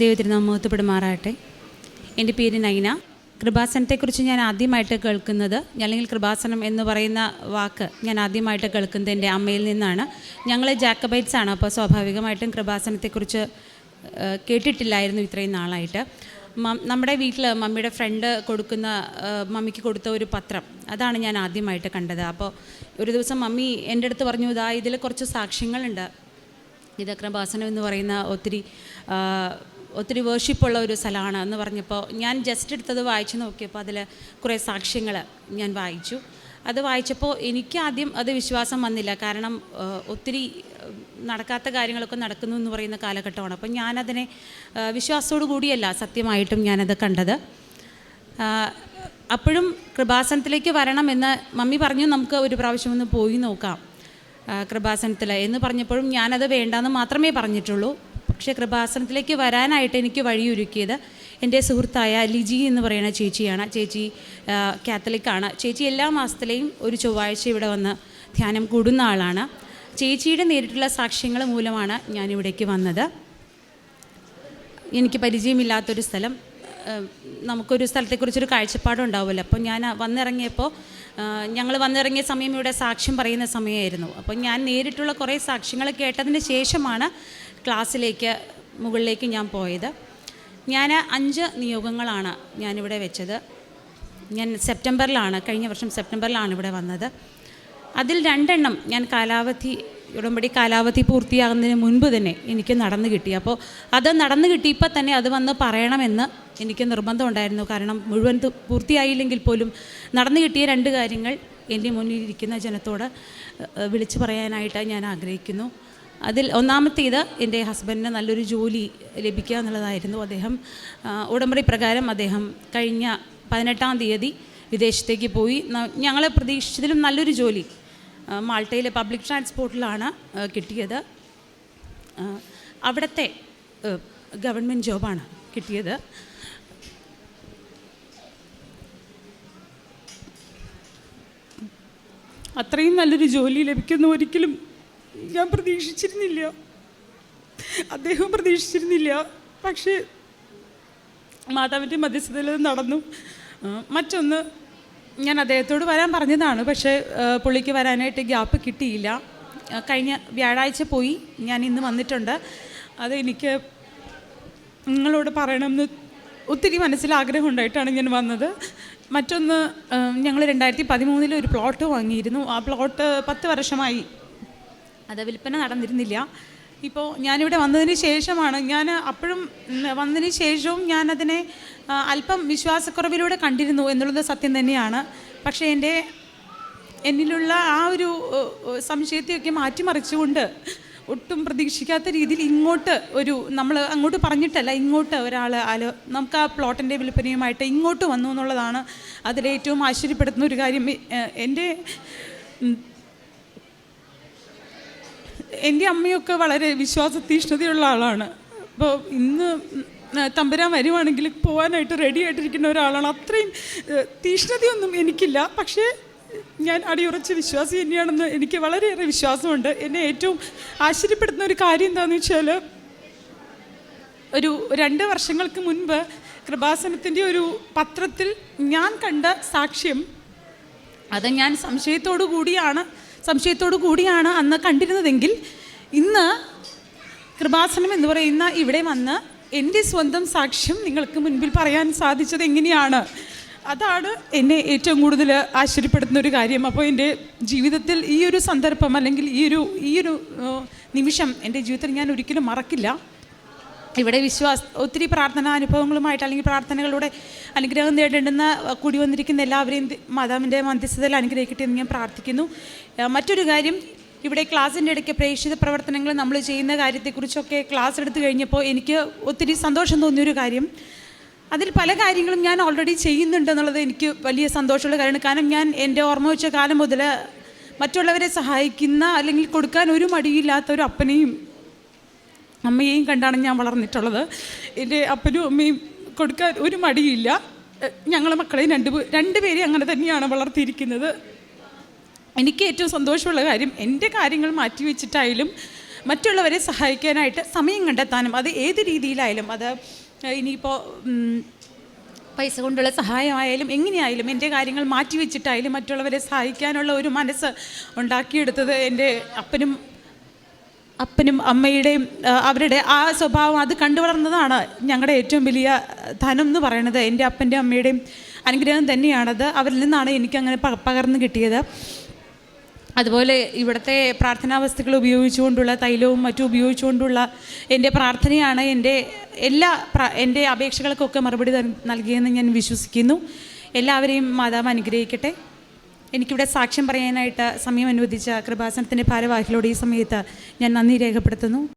ദൈവത്തിന് നാം മുഹത്തപ്പെടുമാറാകട്ടെ എന്റെ പേര് നൈന. കൃപാസനത്തെക്കുറിച്ച് ഞാൻ ആദ്യമായിട്ട് കേൾക്കുന്നത് അല്ലെങ്കിൽ കൃപാസനം എന്ന് പറയുന്ന വാക്ക് ഞാൻ ആദ്യമായിട്ട് കേൾക്കുന്നത് എന്റെ അമ്മയിൽ നിന്നാണ്. ഞങ്ങൾ ജാക്കബൈറ്റ്സ് ആണ് അപ്പോൾ സ്വാഭാവികമായിട്ടും കൃപാസനത്തെക്കുറിച്ച് കേട്ടിട്ടില്ലായിരുന്നു ഇത്രയും നാളായിട്ട്. നമ്മുടെ വീട്ടിൽ മമ്മിയുടെ ഫ്രണ്ട് കൊടുക്കുന്ന മമ്മിക്ക് കൊടുത്ത ഒരു പത്രം അതാണ് ഞാൻ ആദ്യമായിട്ട് കണ്ടത്. അപ്പോൾ ഒരു ദിവസം മമ്മി എന്റെ അടുത്ത് പറഞ്ഞു ഇതാ ഇതിൽ കുറച്ച് സാക്ഷ്യങ്ങളുണ്ട്. ഇത് കൃപാസനം എന്ന് പറയുന്ന ഒത്തിരി ഒത്തിരി വേർഷിപ്പുള്ള ഒരു സ്ഥലമാണ് എന്ന് പറഞ്ഞപ്പോൾ ഞാൻ ജസ്റ്റ് എടുത്തത് വായിച്ചു നോക്കിയപ്പോൾ അതിൽ കുറേ സാക്ഷ്യങ്ങൾ ഞാൻ വായിച്ചു. അത് വായിച്ചപ്പോൾ എനിക്ക് ആദ്യം അത് വിശ്വാസം വന്നില്ല. കാരണം ഒത്തിരി നടക്കാത്ത കാര്യങ്ങളൊക്കെ നടക്കുന്നു എന്ന് പറയുന്ന കാലഘട്ടമാണ്. അപ്പം ഞാനതിനെ വിശ്വാസത്തോടു കൂടിയല്ല സത്യമായിട്ടും ഞാനത് കണ്ടത്. അപ്പോഴും കൃപാസനത്തിലേക്ക് വരണമെന്ന് മമ്മി പറഞ്ഞു. നമുക്ക് ഒരു പ്രാവശ്യം ഒന്ന് പോയി നോക്കാം കൃപാസനത്തിൽ എന്ന് പറഞ്ഞപ്പോഴും ഞാനത് വേണ്ടാന്ന് മാത്രമേ പറഞ്ഞിട്ടുള്ളൂ. പക്ഷേ കൃപാസനത്തിലേക്ക് വരാനായിട്ട് എനിക്ക് വഴിയൊരുക്കിയത് എന്റെ സുഹൃത്തായ ലിജി എന്ന് പറയുന്ന ചേച്ചിയാണ്. ചേച്ചി കാത്തലിക്കാണ്. ചേച്ചി എല്ലാ മാസത്തിലെയും ഒരു ചൊവ്വാഴ്ച ഇവിടെ വന്ന് ധ്യാനം കൂടുന്ന ആളാണ്. ചേച്ചിയുടെ നേരിട്ടുള്ള സാക്ഷ്യങ്ങൾ മൂലമാണ് ഞാൻ ഞാനിവിടേക്ക് വന്നത്. എനിക്ക് പരിചയമില്ലാത്തൊരു സ്ഥലം. നമുക്കൊരു സ്ഥലത്തെക്കുറിച്ചൊരു കാഴ്ചപ്പാടുണ്ടാവുമല്ലോ. അപ്പോൾ ഞാൻ വന്നിറങ്ങിയപ്പോൾ ഞങ്ങൾ വന്നിറങ്ങിയ സമയം ഇവിടെ സാക്ഷ്യം പറയുന്ന സമയമായിരുന്നു. അപ്പോൾ ഞാൻ നേരിട്ടുള്ള കുറേ സാക്ഷ്യങ്ങൾ കേട്ടതിന് ശേഷമാണ് ക്ലാസ്സിലേക്ക് മുകളിലേക്ക് ഞാൻ പോയത്. ഞാൻ അഞ്ച് നിയോഗങ്ങളാണ് ഞാനിവിടെ വെച്ചത്. ഞാൻ സെപ്റ്റംബറിലാണ് കഴിഞ്ഞ വർഷം സെപ്റ്റംബറിലാണ് ഇവിടെ വന്നത്. അതിൽ രണ്ടെണ്ണം ഞാൻ കാലാവധി ഉടമ്പടി കാലാവധി പൂർത്തിയാകുന്നതിന് മുൻപ് തന്നെ എനിക്ക് നടന്നു കിട്ടി. അപ്പോൾ അത് നടന്നു കിട്ടിയപ്പോൾ തന്നെ അത് വന്ന് പറയണമെന്ന് എനിക്ക് നിർബന്ധമുണ്ടായിരുന്നു കാരണം മുഴുവൻ പൂർത്തിയായില്ലെങ്കിൽ പോലും നടന്നു കിട്ടിയ രണ്ട് കാര്യങ്ങൾ എന്റെ മുന്നിലിരിക്കുന്ന ജനത്തോട് വിളിച്ചു പറയാനായിട്ട് ഞാൻ ആഗ്രഹിക്കുന്നു. അതിൽ ഒന്നാമത്തേത് എന്റെ ഹസ്ബൻഡിന് നല്ലൊരു ജോലി ലഭിക്കുക എന്നുള്ളതായിരുന്നു. അദ്ദേഹം ഉടമ്പടി പ്രകാരം അദ്ദേഹം കഴിഞ്ഞ പതിനെട്ടാം തീയതി വിദേശത്തേക്ക് പോയി. ഞങ്ങളെ പ്രതീക്ഷിച്ചതിലും നല്ലൊരു ജോലി മാൾട്ടയിലെ പബ്ലിക് ട്രാൻസ്പോർട്ടിലാണ് കിട്ടിയത്. അവിടുത്തെ ഗവൺമെന്റ് ജോബാണ് കിട്ടിയത്. അത്രയും നല്ലൊരു ജോലി ലഭിക്കുന്നു ഒരിക്കലും ഞാൻ പ്രതീക്ഷിച്ചിരുന്നില്ല. അദ്ദേഹം പ്രതീക്ഷിച്ചിരുന്നില്ല. പക്ഷേ മാതാവിന്റെ മധ്യസ്ഥതയിൽ നടന്നു. മറ്റൊന്ന് ഞാൻ അദ്ദേഹത്തോട് വരാൻ പറഞ്ഞതാണ്. പക്ഷേ പുള്ളിക്ക് വരാനായിട്ട് ഗ്യാപ്പ് കിട്ടിയില്ല. കഴിഞ്ഞ വ്യാഴാഴ്ച പോയി. ഞാൻ ഇന്ന് വന്നിട്ടുണ്ട്. അത് എനിക്ക് നിങ്ങളോട് പറയണമെന്ന് ഒത്തിരി മനസ്സിൽ ആഗ്രഹം ഉണ്ടായിട്ടാണ് ഞാൻ വന്നത്. മറ്റൊന്ന് ഞങ്ങൾ രണ്ടായിരത്തി പതിമൂന്നിൽ ഒരു പ്ലോട്ട് വാങ്ങിയിരുന്നു. ആ പ്ലോട്ട് പത്ത് വർഷമായി അത് വിൽപ്പന നടന്നിരുന്നില്ല. ഇപ്പോൾ ഞാനിവിടെ വന്നതിന് ശേഷമാണ് ഞാൻ അപ്പോഴും വന്നതിന് ശേഷവും ഞാനതിനെ അല്പം വിശ്വാസക്കുറവിലൂടെ കണ്ടിരുന്നു എന്നുള്ളത് സത്യം തന്നെയാണ്. പക്ഷേ എന്റെ എന്നിലുള്ള ആ ഒരു സംശയത്തെയൊക്കെ മാറ്റിമറിച്ചുകൊണ്ട് ഒട്ടും പ്രതീക്ഷിക്കാത്ത രീതിയിൽ ഇങ്ങോട്ട് ഒരു നമ്മൾ അങ്ങോട്ട് പറഞ്ഞിട്ടല്ല ഇങ്ങോട്ട് ഒരാൾ ആലോ നമുക്ക് ആ പ്ലോട്ടിന്റെ വിൽപ്പനയുമായിട്ട് ഇങ്ങോട്ട് വന്നു എന്നുള്ളതാണ് അതിലേറ്റവും ആശ്ചര്യപ്പെടുത്തുന്ന ഒരു കാര്യം. എന്റെ എന്റെ അമ്മയൊക്കെ വളരെ വിശ്വാസതീഷ്ണതയുള്ള ആളാണ്. അപ്പോൾ ഇന്ന് തമ്പുരാൻ വരുവാണെങ്കിൽ പോകാനായിട്ട് റെഡി ആയിട്ടിരിക്കുന്ന ഒരാളാണ്. അത്രയും തീഷ്ണതയൊന്നും എനിക്കില്ല. പക്ഷേ ഞാൻ അടിയുറച്ച വിശ്വാസി തന്നെയാണെന്ന് എനിക്ക് വളരെയേറെ വിശ്വാസമുണ്ട്. എന്നെ ഏറ്റവും ആശ്ചര്യപ്പെടുത്തുന്ന ഒരു കാര്യം എന്താണെന്ന് വെച്ചാൽ ഒരു രണ്ട് വർഷങ്ങൾക്ക് മുൻപ് കൃപാസനത്തിന്റെ ഒരു പത്രത്തിൽ ഞാൻ കണ്ട സാക്ഷ്യം അത് ഞാൻ സംശയത്തോടു കൂടിയാണ് സംശയത്തോടു കൂടിയാണ് അന്ന് കണ്ടിരുന്നതെങ്കിൽ ഇന്ന് കൃപാസനം എന്ന് പറയുന്ന ഇവിടെ വന്ന് എന്റെ സ്വന്തം സാക്ഷ്യം നിങ്ങൾക്ക് മുൻപിൽ പറയാൻ സാധിച്ചത് എങ്ങനെയാണ്? അതാണ് എന്നെ ഏറ്റവും കൂടുതൽ ആശ്ചര്യപ്പെടുത്തുന്ന ഒരു കാര്യം. അപ്പോൾ എന്റെ ജീവിതത്തിൽ ഈ ഒരു സന്ദർഭം അല്ലെങ്കിൽ ഈ ഒരു ഈ ഒരു നിമിഷം എന്റെ ജീവിതത്തിൽ ഞാൻ ഒരിക്കലും മറക്കില്ല. ഇവിടെ വിശ്വാസ ഒത്തിരി പ്രാർത്ഥനാ അനുഭവങ്ങളുമായിട്ട് അല്ലെങ്കിൽ പ്രാർത്ഥനകളുടെ അനുഗ്രഹം നേടേണ്ടുന്ന കൂടി വന്നിരിക്കുന്ന എല്ലാവരെയും മാതാവിന്റെ മധ്യസ്ഥതയിൽ അനുഗ്രഹിക്കട്ടെ എന്ന് ഞാൻ പ്രാർത്ഥിക്കുന്നു. മറ്റൊരു കാര്യം ഇവിടെ ക്ലാസ്സിന്റെ ഇടയ്ക്ക് പ്രേക്ഷിത പ്രവർത്തനങ്ങൾ നമ്മൾ ചെയ്യുന്ന കാര്യത്തെക്കുറിച്ചൊക്കെ ക്ലാസ് എടുത്തു കഴിഞ്ഞപ്പോൾ എനിക്ക് ഒത്തിരി സന്തോഷം തോന്നിയൊരു കാര്യം. അതിൽ പല കാര്യങ്ങളും ഞാൻ ഓൾറെഡി ചെയ്യുന്നുണ്ടെന്നുള്ളത് എനിക്ക് വലിയ സന്തോഷമുള്ള കാര്യമാണ്. കാരണം ഞാൻ എന്റെ ഓർമ്മ വെച്ച കാലം മുതൽ മറ്റുള്ളവരെ സഹായിക്കുന്ന അല്ലെങ്കിൽ കൊടുക്കാൻ ഒരു മടിയില്ലാത്ത ഒരു അപ്പനെയും അമ്മയെയും കണ്ടാണ് ഞാൻ വളർന്നിട്ടുള്ളത്. എന്റെ അപ്പനും അമ്മയും കൊടുക്കാൻ ഒരു മടിയില്ല ഞങ്ങളെ മക്കളെയും രണ്ട് രണ്ട് രണ്ടുപേരെയും അങ്ങനെ തന്നെയാണ് വളർത്തിയിരിക്കുന്നത്. എനിക്ക് ഏറ്റവും സന്തോഷമുള്ള കാര്യം എന്റെ കാര്യങ്ങൾ മാറ്റി വെച്ചിട്ടായാലും മറ്റുള്ളവരെ സഹായിക്കാനായിട്ട് സമയം കണ്ടെത്താനും അത് ഏത് രീതിയിലായാലും അത് ഇനിയിപ്പോൾ പൈസ കൊണ്ടുള്ള സഹായമായാലും എങ്ങനെയായാലും എന്റെ കാര്യങ്ങൾ മാറ്റി വെച്ചിട്ടായാലും മറ്റുള്ളവരെ സഹായിക്കാനുള്ള ഒരു മനസ്സ് ഉണ്ടാക്കിയെടുത്തത് എന്റെ അപ്പനും അപ്പനും അമ്മയുടെയും അവരുടെ ആ സ്വഭാവം അത് കണ്ടു വളർന്നതാണ് ഞങ്ങളുടെ ഏറ്റവും വലിയ ധനം എന്ന് പറയുന്നത്. എന്റെ അപ്പന്റെ അമ്മയുടെയും അനുഗ്രഹം തന്നെയാണത്. അവരിൽ നിന്നാണ് എനിക്കങ്ങനെ പകർന്നു കിട്ടിയത്. അതുപോലെ ഇവിടുത്തെ പ്രാർത്ഥനാ വസ്തുക്കൾ ഉപയോഗിച്ചുകൊണ്ടുള്ള തൈലവും മറ്റും ഉപയോഗിച്ചുകൊണ്ടുള്ള എന്റെ പ്രാർത്ഥനയാണ് എന്റെ എല്ലാ എന്റെ അപേക്ഷകൾക്കൊക്കെ മറുപടി നൽകിയെന്ന് ഞാൻ വിശ്വസിക്കുന്നു. എല്ലാവരെയും മാതാവ് അനുഗ്രഹിക്കട്ടെ. എനിക്കിവിടെ സാക്ഷ്യം പറയാനായിട്ട് സമയം അനുവദിച്ച കൃപാസനത്തിന്റെ ഭാരവാഹികളോട് ഈ സമയത്ത് ഞാൻ നന്ദി രേഖപ്പെടുത്തുന്നു.